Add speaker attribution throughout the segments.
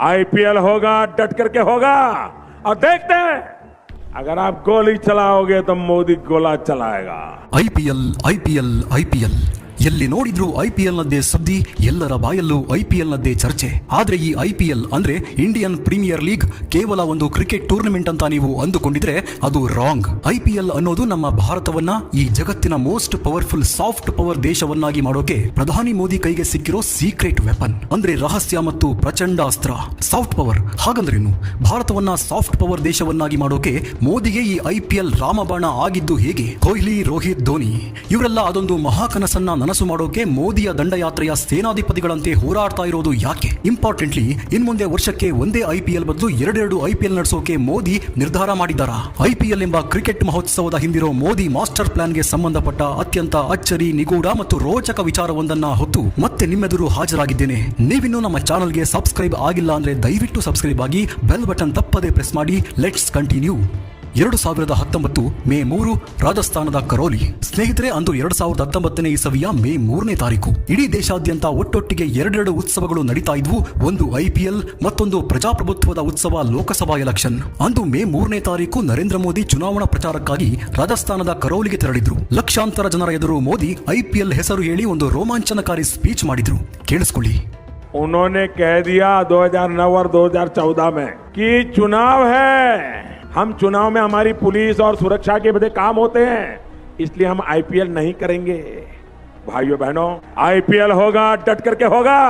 Speaker 1: IPL होगा, डट करके होगा। और देखते हैं। अगर आप गोली चलाओगे तो मोदी गोला चलाएगा।
Speaker 2: IPL IPL IPL. ಎಲ್ಲಿ ನೋಡಿದ್ರು ಐಪಿಎಲ್ ನದ್ದೇ ಸುದ್ದಿ, ಎಲ್ಲರ ಬಾಯಲ್ಲೂ ಐಪಿಎಲ್ ನದ್ದೇ ಚರ್ಚೆ. ಆದ್ರೆ ಈ ಐಪಿಎಲ್ ಅಂದ್ರೆ ಇಂಡಿಯನ್ ಪ್ರೀಮಿಯರ್ ಲೀಗ್, ಕೇವಲ ಒಂದು ಕ್ರಿಕೆಟ್ ಟೂರ್ನಮೆಂಟ್ ಅಂತ ನೀವು ಅಂದುಕೊಂಡಿದ್ರೆ ಅದು ರಾಂಗ್. ಐಪಿಎಲ್ ಅನ್ನೋದು ನಮ್ಮ ಭಾರತವನ್ನ ಈ ಜಗತ್ತಿನ ಮೋಸ್ಟ್ ಪವರ್ಫುಲ್ ಸಾಫ್ಟ್ ಪವರ್ ದೇಶವನ್ನಾಗಿ ಮಾಡೋಕೆ ಪ್ರಧಾನಿ ಮೋದಿ ಕೈಗೆ ಸಿಕ್ಕಿರೋ ಸೀಕ್ರೆಟ್ ವೆಪನ್. ಅಂದ್ರೆ ರಹಸ್ಯ ಮತ್ತು ಪ್ರಚಂಡ ಅಸ್ತ್ರ. Soft power. ಹಾಗಂದ್ರೇನು? ಭಾರತವನ್ನ ಸಾಫ್ಟ್ ಪವರ್ ದೇಶವನ್ನಾಗಿ ಮಾಡೋಕೆ ಮೋದಿಗೆ ಈ ಐಪಿಎಲ್ ರಾಮಬಾಣ ಆಗಿದ್ದು ಹೇಗೆ? ಕೊಹ್ಲಿ, ರೋಹಿತ್, ಧೋನಿ. ಇವರೆಲ್ಲ ಅದೊಂದು ಮಹಾಕನಸನ್ನ ನನಸು ಮಾಡೋಕೆ ಮೋದಿಯ ದಂಡಯಾತ್ರೆಯ ಸೇನಾಧಿಪತಿಗಳಂತೆ ಹೋರಾಡ್ತಾ ಇರೋದು ಯಾಕೆ? ಇಂಪಾರ್ಟೆಂಟ್ಲಿ ಇನ್ ಮುಂದೆ ವರ್ಷಕ್ಕೆ ಒಂದೇ ಐಪಿಎಲ್ ಬದಲು ಎರಡೆರಡು ಐಪಿಎಲ್ ನಡೆಸೋಕೆ ಮೋದಿ ನಿರ್ಧಾರ ಮಾಡಿದ್ದಾರಾ? ಐಪಿಎಲ್ ಎಂಬ ಕ್ರಿಕೆಟ್ ಮಹೋತ್ಸವದ ಹಿಂದಿರೋ ಮೋದಿ ಮಾಸ್ಟರ್ ಪ್ಲಾನ್ಗೆ ಸಂಬಂಧಪಟ್ಟ ಅತ್ಯಂತ ಅಚ್ಚರಿ, ನಿಗೂಢ ಮತ್ತು ರೋಚಕ ವಿಚಾರವೊಂದನ್ನ ಹೊತ್ತು ಮತ್ತೆ ನಿಮ್ಮೆದುರು ಹಾಜರಾಗಿದ್ದೇನೆ. ನೀವಿನ್ನೂ ನಮ್ಮ ಚಾನಲ್ಗೆ ಸಬ್ಸ್ಕ್ರೈಬ್ ಆಗಿಲ್ಲ ಅಂದ್ರೆ ದಯವಿಟ್ಟು ಸಬ್ಸ್ಕ್ರೈಬ್ ಆಗಿ ಬೆಲ್ ಬಟನ್ ತಪ್ಪದೇ ಪ್ರೆಸ್ ಮಾಡಿ. ಲೆಟ್ಸ್ ಕಂಟಿನ್ಯೂ ಎರಡು ಸಾವಿರದ ಹತ್ತೊಂಬತ್ತು ಮೇ ಮೂರು ರಾಜಸ್ಥಾನದ ಕರೋಲಿ ಸ್ನೇಹಿತರೆ ಅಂದು ಎರಡು ಸಾವಿರದ ಹತ್ತೊಂಬತ್ತನೇ ಇಸವಿಯ ಮೇ ಮೂರನೇ ತಾರೀಕು ಇಡೀ ದೇಶಾದ್ಯಂತ ಒಟ್ಟೊಟ್ಟಿಗೆ ಎರಡೆರಡು ಉತ್ಸವಗಳು ನಡೀತಾ ಇದ್ವು ಒಂದು ಐಪಿಎಲ್ ಮತ್ತೊಂದು ಪ್ರಜಾಪ್ರಭುತ್ವದ ಉತ್ಸವ ಲೋಕಸಭಾ ಎಲೆಕ್ಷನ್ ಅಂದು ಮೇ ಮೂರನೇ ತಾರೀಕು ನರೇಂದ್ರ ಮೋದಿ ಚುನಾವಣಾ ಪ್ರಚಾರಕ್ಕಾಗಿ ರಾಜಸ್ಥಾನದ ಕರೋಲಿಗೆ ತೆರಳಿದ್ರು ಲಕ್ಷಾಂತರ ಜನರ ಎದುರು ಮೋದಿ ಐಪಿಎಲ್ ಹೆಸರು ಹೇಳಿ ಒಂದು ರೋಮಾಂಚನಕಾರಿ ಸ್ಪೀಚ್ ಮಾಡಿದ್ರು ಕೇಳಿಸ್ಕೊಳ್ಳಿ
Speaker 1: उन्होंने कह दिया 2009 और 2014 में कि चुनाव है हम चुनाव में हमारी पुलिस और सुरक्षा के बड़े काम होते हैं, इसलिए हम आईपीएल नहीं करेंगे। भाइयों बहनों, आईपीएल होगा, डट करके होगा।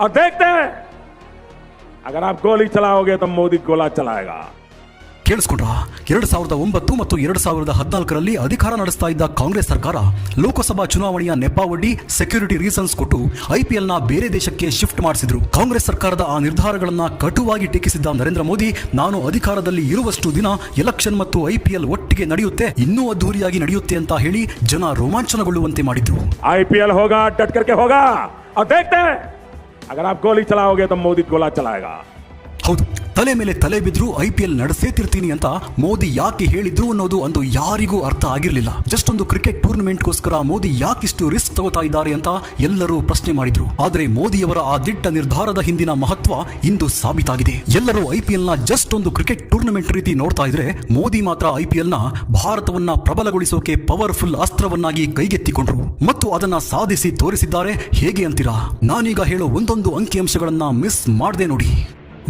Speaker 1: और देखते हैं, अगर आप गोली चलाओगे तो मोदी गोला चलाएगा।
Speaker 2: ಕೇಳಿಸ್ಕೊಂಡ್ರ ಎರಡ್ ಸಾವಿರದ ಒಂಬತ್ತು ಮತ್ತು ಎರಡ್ ಸಾವಿರದ ಹದಿನಾಲ್ಕರಲ್ಲಿ ಅಧಿಕಾರ ನಡೆಸ್ತಾ ಇದ್ದ ಕಾಂಗ್ರೆಸ್ ಸರ್ಕಾರ ಲೋಕಸಭಾ ಚುನಾವಣೆಯ ನೆಪಾವಡ್ಡಿ ಸೆಕ್ಯೂರಿಟಿ ರೀಸನ್ಸ್ ಕೊಟ್ಟು ಐಪಿಎಲ್ ನ ಬೇರೆ ದೇಶಕ್ಕೆ ಶಿಫ್ಟ್ ಮಾಡಿಸಿದ್ರು ಕಾಂಗ್ರೆಸ್ ಸರ್ಕಾರದ ಆ ನಿರ್ಧಾರಗಳನ್ನ ಕಟುವಾಗಿ ಟೀಕಿಸಿದ್ದ ನರೇಂದ್ರ ಮೋದಿ ನಾನು ಅಧಿಕಾರದಲ್ಲಿ ಇರುವಷ್ಟು ದಿನ ಎಲೆಕ್ಷನ್ ಮತ್ತು ಐಪಿಎಲ್ ಒಟ್ಟಿಗೆ ನಡೆಯುತ್ತೆ ಇನ್ನೂ ಅದ್ದೂರಿಯಾಗಿ ನಡೆಯುತ್ತೆ ಅಂತ ಹೇಳಿ ಜನ ರೋಮಾಂಚನಗೊಳ್ಳುವಂತೆ ಮಾಡಿದ್ರು
Speaker 1: आईपीएल होगा डट करके होगा और देखते हैं अगर आप गोली चलाओगे तो मोदी गोला चलाएगा
Speaker 2: ಹೌದು ತಲೆ ಮೇಲೆ ತಲೆ ಬಿದ್ರು ಐಪಿಎಲ್ ನಡೆಸೇ ತಿರ್ತೀನಿ ಅಂತ ಮೋದಿ ಯಾಕೆ ಹೇಳಿದ್ರು ಅನ್ನೋದು ಅಂದು ಯಾರಿಗೂ ಅರ್ಥ ಆಗಿರಲಿಲ್ಲ. ಜಸ್ಟ್ ಒಂದು ಕ್ರಿಕೆಟ್ ಟೂರ್ನಮೆಂಟ್ಗೋಸ್ಕರ ಮೋದಿ ಯಾಕಿಷ್ಟು ರಿಸ್ಕ್ ತಗೋತಾ ಇದ್ದಾರೆ ಅಂತ ಎಲ್ಲರೂ ಪ್ರಶ್ನೆ ಮಾಡಿದ್ರು. ಆದರೆ ಮೋದಿಯವರ ಆ ದಿಟ್ಟ ನಿರ್ಧಾರದ ಹಿಂದಿನ ಮಹತ್ವ ಇಂದು ಸಾಬೀತಾಗಿದೆ. ಎಲ್ಲರೂ ಐಪಿಎಲ್ನ ಜಸ್ಟ್ ಒಂದು ಕ್ರಿಕೆಟ್ ಟೂರ್ನಮೆಂಟ್ ರೀತಿ ನೋಡ್ತಾ ಇದ್ರೆ ಮೋದಿ ಮಾತ್ರ ಐ ಐಪಿಎಲ್ನ ಭಾರತವನ್ನ ಪ್ರಬಲಗೊಳಿಸೋಕೆ ಪವರ್ಫುಲ್ ಅಸ್ತ್ರವನ್ನಾಗಿ ಕೈಗೆತ್ತಿಕೊಂಡ್ರು. ಮತ್ತು ಅದನ್ನ ಸಾಧಿಸಿ ತೋರಿಸಿದ್ದಾರೆ ಹೇಗೆ ಅಂತೀರಾ? ನಾನೀಗ ಹೇಳೋ ಒಂದೊಂದು ಅಂಕಿಅಂಶಗಳನ್ನ ಮಿಸ್ ಮಾಡದೆ ನೋಡಿ.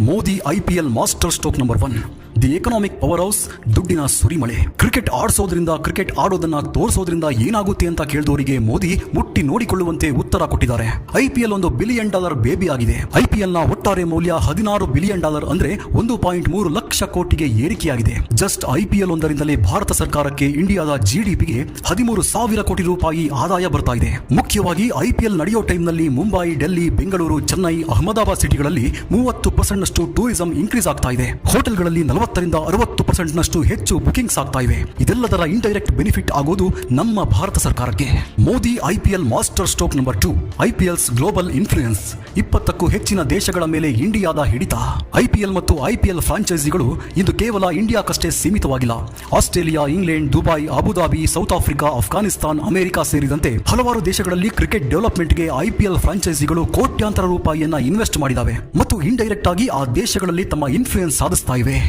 Speaker 2: Modi IPL master stroke number one the economic powerhouse ದುಡ್ಡಿನ ಸುರಿಮಳೆ. ಕ್ರಿಕೆಟ್ ಆಡಿಸೋದ್ರಿಂದ ಕ್ರಿಕೆಟ್ ಆಡೋದನ್ನ ತೋರಿಸೋದ್ರಿಂದ ಏನಾಗುತ್ತೆ ಅಂತ ಕೇಳಿದವರಿಗೆ ಮೋದಿ ಮುಟ್ಟಿ ನೋಡಿಕೊಳ್ಳುವಂತೆ ಉತ್ತರ ಕೊಟ್ಟಿದ್ದಾರೆ. ಐಪಿಎಲ್ ಒಂದು ಬಿಲಿಯನ್ ಡಾಲರ್ ಬೇಬಿ ಆಗಿದೆ. ಐಪಿಎಲ್ನ ಒಟ್ಟಾರೆ ಮೌಲ್ಯ ಹದಿನಾರು ಬಿಲಿಯನ್ ಡಾಲರ್ ಅಂದ್ರೆ ಒಂದು ಪಾಯಿಂಟ್ ಮೂರು ಲಕ್ಷ ಕೋಟಿಗೆ ಏರಿಕೆಯಾಗಿದೆ. ಜಸ್ಟ್ ಐಪಿಎಲ್ ಒಂದರಿಂದಲೇ ಭಾರತ ಸರ್ಕಾರಕ್ಕೆ ಇಂಡಿಯಾದ ಜಿಡಿಪಿಗೆ ಹದಿಮೂರು ಸಾವಿರ ಕೋಟಿ ರೂಪಾಯಿ ಆದಾಯ ಬರ್ತಾ ಇದೆ. ಮುಖ್ಯವಾಗಿ ಐಪಿಎಲ್ ನಡೆಯೋ ಟೈಮ್ನಲ್ಲಿ ಮುಂಬೈ, ಡೆಲ್ಲಿ, ಬೆಂಗಳೂರು, ಚೆನ್ನೈ, ಅಹಮದಾಬಾದ್ ಸಿಟಿಗಳಲ್ಲಿ ಮೂವತ್ತು ಪರ್ಸೆಂಟ್ ನಷ್ಟು ಟೂರಿಸಂ ಇನ್ಕ್ರೀಸ್ ಆಗ್ತಾ ಇದೆ. ಹೋಟೆಲ್ಗಳಲ್ಲಿ ನಲವತ್ತರಿಂದ ಅರವತ್ತು ಪರ್ಸೆಂಟ್ ನಷ್ಟು ಹೆಚ್ಚು ಬುಕಿಂಗ್ಸ್ ಆಗ್ತಾ ಇವೆ. ಇದೆಲ್ಲದರ ಇಂಡೈರೆಕ್ಟ್ ಬೆನಿಫಿಟ್ ಆಗೋದು ನಮ್ಮ ಭಾರತ ಸರ್ಕಾರಕ್ಕೆ. Modi IPL master stroke number two IPLs global influence, ಇಪ್ಪತ್ತಕ್ಕೂ ಹೆಚ್ಚಿನ ದೇಶಗಳ ಮೇಲೆ ಇಂಡಿಯಾದ ಹಿಡಿತ. ಐಪಿಎಲ್ ಮತ್ತು ಐಪಿಎಲ್ ಫ್ರಾಂಚೈಸಿಗಳು ಇಂದು ಕೇವಲ ಇಂಡಿಯಾಕ್ಕಷ್ಟೇ ಸೀಮಿತವಾಗಿಲ್ಲ. Australia, England, Dubai, Abu Dhabi, South Africa, Afghanistan, America ಸೇರಿದಂತೆ ಹಲವಾರು ದೇಶಗಳಲ್ಲಿ ಕ್ರಿಕೆಟ್ ಡೆವಲಪ್ಮೆಂಟ್ಗೆ ಐಪಿಎಲ್ ಫ್ರಾಂಚೈಸಿಗಳು ಕೋಟ್ಯಾಂತರ ರೂಪಾಯಿಯನ್ನ ಇನ್ವೆಸ್ಟ್ ಮಾಡಿದಾವೆ. ಮತ್ತು ಇಂಡೈರೆಕ್ಟ್ ಆಗಿ ಆ ದೇಶಗಳಲ್ಲಿ ತಮ್ಮ ಇನ್ಫ್ಲೂಯೆನ್ಸ್ ಸಾಧಿಸ್ತಾ ಇವೆ.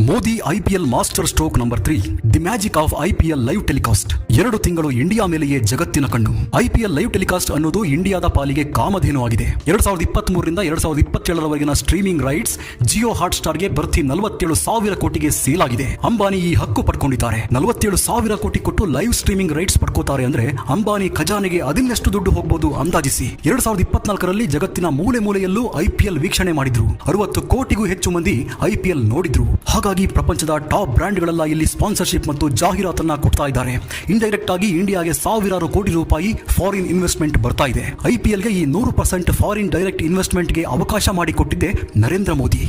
Speaker 2: Modi IPL master stroke number three magic of IPL live telecast. ಎರಡು ತಿಂಗಳು ಇಂಡಿಯಾ ಮೇಲೆಯೇ ಜಗತ್ತಿನ ಕಣ್ಣು. ಐಪಿಎಲ್ ಲೈವ್ ಟೆಲಿಕಾಸ್ಟ್ ಅನ್ನೋದು ಇಂಡಿಯಾದ ಪಾಲಿಗೆ ಕಾಮಧೇನು ಆಗಿದೆ. ಎರಡ್ ಸಾವಿರದ ಇಪ್ಪತ್ತ್ ಮೂರರಿಂದ ಎರಡ್ ಸಾವಿರದ ಇಪ್ಪತ್ತೇಳರವರೆಗಿನ ಸ್ಟ್ರೀಮಿಂಗ್ ರೈಟ್ಸ್ ಜಿಯೋ ಹಾಟ್ ಸ್ಟಾರ್ಗೆ ಬರ್ತಿ ನಲವತ್ತೇಳು ಸಾವಿರ ಕೋಟಿಗೆ ಸೇಲ್ ಆಗಿದೆ. ಅಂಬಾನಿ ಈ ಹಕ್ಕು ಪಡ್ಕೊಂಡಿದ್ದಾರೆ. ನಲವತ್ತೇಳು ಸಾವಿರ ಕೋಟಿ ಕೊಟ್ಟು ಲೈವ್ ಸ್ಟ್ರೀಮಿಂಗ್ ರೈಟ್ಸ್ ಪಡ್ಕೋತಾರೆ ಅಂದ್ರೆ ಅಂಬಾನಿ ಖಜಾನೆಗೆ ಅದನ್ನೆಷ್ಟು ದುಡ್ಡು ಹೋಗಬಹುದು ಅಂದಾಜಿಸಿ. ಎರಡ್ ಸಾವಿರದ ಇಪ್ಪತ್ನಾಲ್ಕರಲ್ಲಿ ಜಗತ್ತಿನ ಮೂಲೆ ಮೂಲೆಯಲ್ಲೂ ಐಪಿಎಲ್ ವೀಕ್ಷಣೆ ಮಾಡಿದ್ರು. ಅರವತ್ತು ಕೋಟಿಗೂ ಹೆಚ್ಚು ಮಂದಿ ಐಪಿಎಲ್ ನೋಡಿದ್ರು. ಹಾಗಾಗಿ ಪ್ರಪಂಚದ ಟಾಪ್ ಬ್ರ್ಯಾಂಡ್ಗಳೆಲ್ಲ ಇಲ್ಲಿ ಸ್ಪಾನ್ಸರ್ಶಿಪ್ ಮತ್ತು ಜಾಹೀರಾತನ್ನ ಕೊಡ್ತಾ ಇದ್ದಾರೆ. ಇಂಡೈರೆಕ್ಟ್ ಆಗಿ ಇಂಡಿಯಾಗೆ ಸಾವಿರಾರು ಕೋಟಿ ರೂಪಾಯಿ ಫಾರಿನ್ ಇನ್ವೆಸ್ಟ್ಮೆಂಟ್ ಬರ್ತಾ ಇದೆ. ಐಪಿಎಲ್ಗೆ ಈ ನೂರು ಪರ್ಸೆಂಟ್ ಫಾರಿನ್ ಡೈರೆಕ್ಟ್ ಇನ್ವೆಸ್ಟ್ಮೆಂಟ್ಗೆ ಅವಕಾಶ ಮಾಡಿಕೊಟ್ಟಿದೆ Narendra Modi.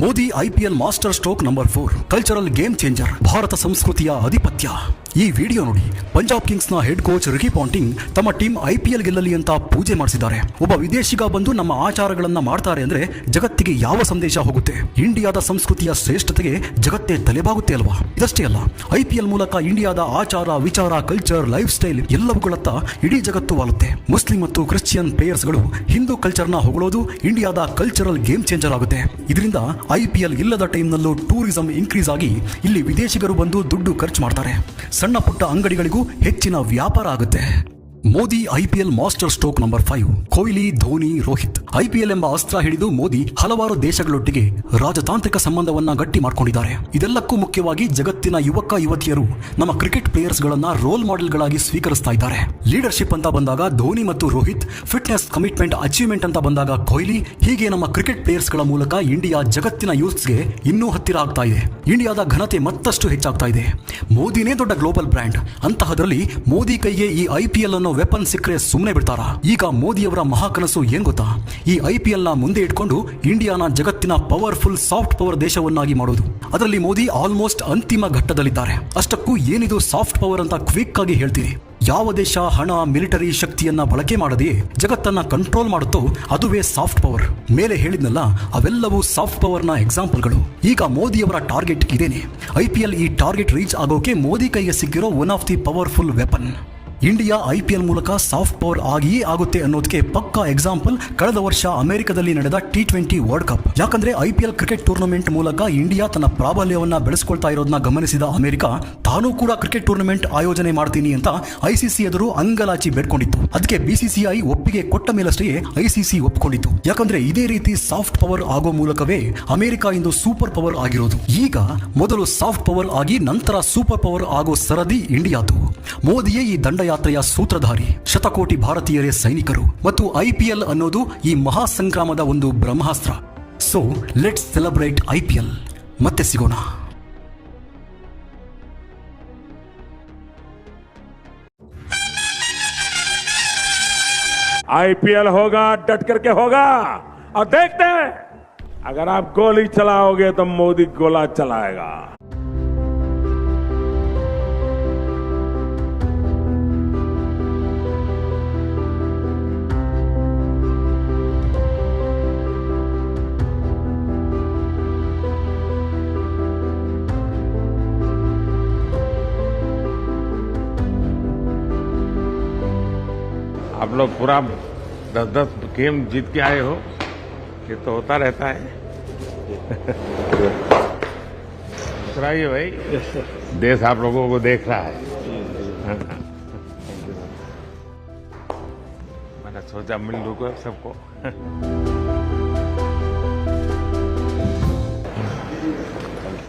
Speaker 2: Modi IPL master stroke number four cultural game changer Bharat ಸಂಸ್ಕೃತಿಯ ಅಧಿಪತ್ಯ. ಈ ವಿಡಿಯೋ ನೋಡಿ, ಪಂಜಾಬ್ ಕಿಂಗ್ಸ್ನ ಹೆಡ್ ಕೋಚ್ ರಿಕಿ ಪಾಂಟಿಂಗ್ ತಮ್ಮ ಟೀಮ್ ಐ ಪಿ ಎಲ್ ಗೆಲ್ಲಲಿ ಅಂತ ಪೂಜೆ ಮಾಡಿಸಿದ್ದಾರೆ. ಒಬ್ಬ ವಿದೇಶಿಗ ಬಂದು ನಮ್ಮ ಆಚಾರಗಳನ್ನ ಮಾಡ್ತಾರೆ ಅಂದ್ರೆ ಜಗತ್ತಿಗೆ ಯಾವ ಸಂದೇಶ ಹೋಗುತ್ತೆ? ಇಂಡಿಯಾದ ಸಂಸ್ಕೃತಿಯ ಶ್ರೇಷ್ಠತೆಗೆ ಜಗತ್ತೇ ತಲೆಬಾಗುತ್ತೆ ಅಲ್ವಾ? ಇದಷ್ಟೇ ಅಲ್ಲ ಐಪಿಎಲ್ ಮೂಲಕ ಇಂಡಿಯಾದ ಆಚಾರ, ವಿಚಾರ ಕಲ್ಚರ್ ಲೈಫ್ ಸ್ಟೈಲ್ ಎಲ್ಲವುಗಳತ್ತ ಇಡೀ ಜಗತ್ತು ವಾಲುತ್ತೆ. ಮುಸ್ಲಿಂ ಮತ್ತು ಕ್ರಿಶ್ಚಿಯನ್ ಪ್ಲೇಯರ್ಸ್ಗಳು ಹಿಂದೂ ಕಲ್ಚರ್ನ ಹೊಗಳೋದು ಇಂಡಿಯಾದ ಕಲ್ಚರಲ್ ಗೇಮ್ ಚೇಂಜರ್ ಆಗುತ್ತೆ. ಇದರಿಂದ ಐಪಿಎಲ್ ಇಲ್ಲದ ಟೈಮ್ನಲ್ಲೂ ಟೂರಿಸಂ ಇನ್ಕ್ರೀಸ್ ಆಗಿ ಇಲ್ಲಿ ವಿದೇಶಿಗರು ಬಂದು ದುಡ್ಡು ಖರ್ಚು ಮಾಡ್ತಾರೆ. ಸಣ್ಣ ಪುಟ್ಟ ಅಂಗಡಿಗಳಿಗೂ ಹೆಚ್ಚಿನ ವ್ಯಾಪಾರ ಆಗುತ್ತೆ. Modi IPL master stroke number five, Kohli, Dhoni, Rohit. IPL ಎಂಬ ಅಸ್ತ್ರ ಹಿಡಿದು ಮೋದಿ ಹಲವಾರು ದೇಶಗಳೊಟ್ಟಿಗೆ ರಾಜತಾಂತ್ರಿಕ ಸಂಬಂಧವನ್ನ ಗಟ್ಟಿ ಮಾಡ್ಕೊಂಡಿದ್ದಾರೆ. ಇದೆಲ್ಲಕ್ಕೂ ಮುಖ್ಯವಾಗಿ ಜಗತ್ತಿನ ಯುವಕ, ಯುವತಿಯರು ನಮ್ಮ ಕ್ರಿಕೆಟ್ ಪ್ಲೇಯರ್ಸ್ ಗಳನ್ನ ರೋಲ್ ಮಾಡೆಲ್ಗಳಾಗಿ ಸ್ವೀಕರಿಸ್ತಾ ಇದ್ದಾರೆ. ಲೀಡರ್ಶಿಪ್ ಅಂತ ಬಂದಾಗ ಧೋನಿ ಮತ್ತು ರೋಹಿತ್, ಫಿಟ್ನೆಸ್, ಕಮಿಟ್ಮೆಂಟ್, ಅಚೀವ್ಮೆಂಟ್ ಅಂತ ಬಂದಾಗ ಕೊಹ್ಲಿ, ಹೀಗೆ ನಮ್ಮ ಕ್ರಿಕೆಟ್ ಪ್ಲೇಯರ್ಸ್ಗಳ ಮೂಲಕ ಇಂಡಿಯಾ ಜಗತ್ತಿನ ಯೂತ್ಸ್ಗೆ ಇನ್ನೂ ಹತ್ತಿರ ಆಗ್ತಾ ಇದೆ. ಇಂಡಿಯಾದ ಘನತೆ ಮತ್ತಷ್ಟು ಹೆಚ್ಚಾಗ್ತಾ ಇದೆ. ಮೋದಿನೇ ದೊಡ್ಡ ಗ್ಲೋಬಲ್ ಬ್ರ್ಯಾಂಡ್. ಅಂತಹದ್ರಲ್ಲಿ ಮೋದಿ ಕೈಗೆ ಈ ಐಪಿಎಲ್ ಅನ್ನೋ ವೆಪನ್ ಸಿಕ್ಕರೆ ಸುಮ್ಮನೆ ಬಿಡ್ತಾರ? ಈಗ ಮೋದಿಯವರ ಮಹಾಕನಸು ಏನ್ ಗೊತ್ತಾ? ಈ ಐಪಿಎಲ್ನ ಮುಂದೆ ಇಟ್ಕೊಂಡು ಇಂಡಿಯಾನ ಜಗತ್ತಿನ ಪವರ್ಫುಲ್ ಸಾಫ್ಟ್ ಪವರ್ ದೇಶವನ್ನಾಗಿ ಮಾಡೋದು. ಅದರಲ್ಲಿ ಮೋದಿ ಆಲ್ಮೋಸ್ಟ್ ಅಂತಿಮ ಘಟ್ಟದಲ್ಲಿದ್ದಾರೆ. ಅಷ್ಟಕ್ಕೂ ಏನಿದು ಸಾಫ್ಟ್ ಪವರ್ ಅಂತ ಕ್ವಿಕ್ ಆಗಿ ಹೇಳ್ತೀರಿ? ಯಾವ ದೇಶ ಹಣ ಮಿಲಿಟರಿ ಶಕ್ತಿಯನ್ನ ಬಳಕೆ ಮಾಡದೆ ಜಗತ್ತನ್ನ ಕಂಟ್ರೋಲ್ ಮಾಡುತ್ತೋ ಅದುವೇ ಸಾಫ್ಟ್ ಪವರ್ ಮೇಲೆ ಹೇಳಿದ್ನಲ್ಲ, ಅವೆಲ್ಲವೂ ಸಾಫ್ಟ್ ಪವರ್ನ ಎಕ್ಸಾಂಪಲ್ಗಳು ಈಗ ಮೋದಿಯವರ ಟಾರ್ಗೆಟ್ ಇದೇನೆ. ಐಪಿಎಲ್ ಈ ಟಾರ್ಗೆಟ್ ರೀಚ್ ಆಗೋಕೆ ಮೋದಿ ಕೈಗೆ ಸಿಕ್ಕಿರೋ one of the powerful weapon India IPL ಮೂಲಕ ಸಾಫ್ಟ್ ಪವರ್ ಆಗಿಯೇ ಆಗುತ್ತೆ ಅನ್ನೋದಕ್ಕೆ ಪಕ್ಕಾ ಎಕ್ಸಾಂಪಲ್ ಕಳೆದ ವರ್ಷ ಅಮೆರಿಕದಲ್ಲಿ ನಡೆದ ಟಿ ಟ್ವೆಂಟಿ ವರ್ಲ್ಡ್ ಕಪ್. ಯಾಕಂದ್ರೆ ಐಪಿಎಲ್ ಕ್ರಿಕೆಟ್ ಟೂರ್ನಮೆಂಟ್ ಮೂಲಕ ಇಂಡಿಯಾ ತನ್ನ ಪ್ರಾಬಲ್ಯವನ್ನ ಬೆಳೆಸ್ಕೊಳ್ತಾ ಇರೋದನ್ನ ಗಮನಿಸಿದ ಅಮೆರಿಕ, ತಾನೂ ಕೂಡ ಕ್ರಿಕೆಟ್ ಟೂರ್ನಮೆಂಟ್ ಆಯೋಜನೆ ಮಾಡ್ತೀನಿ ಅಂತ ಐಸಿಸಿ ಎದುರು ಅಂಗಲಾಚಿ ಬೇಡ್ಕೊಂಡಿತ್ತು. ಅದಕ್ಕೆ ಬಿಸಿಸಿಐ ಒಪ್ಪಿಗೆ ಕೊಟ್ಟ ಮೇಲಷ್ಟೇ ಐಸಿಸಿ ಒಪ್ಪಿಕೊಂಡಿತ್ತು ಯಾಕಂದ್ರೆ ಇದೇ ರೀತಿ ಸಾಫ್ಟ್ ಪವರ್ ಆಗೋ ಮೂಲಕವೇ ಅಮೆರಿಕ ಇಂದು ಸೂಪರ್ ಪವರ್ ಆಗಿರೋದು. ಈಗ ಮೊದಲು ಸಾಫ್ಟ್ ಪವರ್ ಆಗಿ ನಂತರ ಸೂಪರ್ ಪವರ್ ಆಗೋ ಸರದಿ ಇಂಡಿಯಾದು. ಮೋದಿಯೇ ಈ ದಂಡಯಾತ್ರೆಯ ಸೂತ್ರಧಾರಿ ಶತಕೋಟಿ ಭಾರತೀಯರೇ ಸೈನಿಕರು ಮತ್ತು ಐಪಿಎಲ್ ಅನ್ನೋದು ಈ ಮಹಾ ಸಂಗ್ರಾಮದ ಒಂದು ಬ್ರಹ್ಮಾಸ್ತ್ರ ಸೊ ಲೆಟ್ಸ್ ಸೆಲೆಬ್ರೇಟ್ ಐಪಿಎಲ್ ಮತ್ತೆ ಸಿಗೋಣ
Speaker 1: आईपीएल होगा डट करके होगा और देखते हैं अगर आप गोली चलाओगे तो मोदी गोला चलाएगा लोग पूरा दस दस गेम जीत के आए हो, ये तो होता रहता है। मुस्कुराइए भाई। देश आप लोगों को देख रहा है। मैंने सोचा मिल लूँगा सबको।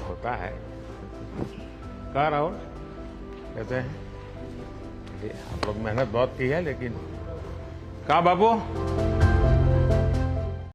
Speaker 1: होता है। कहा राहुल? कहते हैं? आप लोग मेहनत बहुत की है, लेकिन Acaba, boa.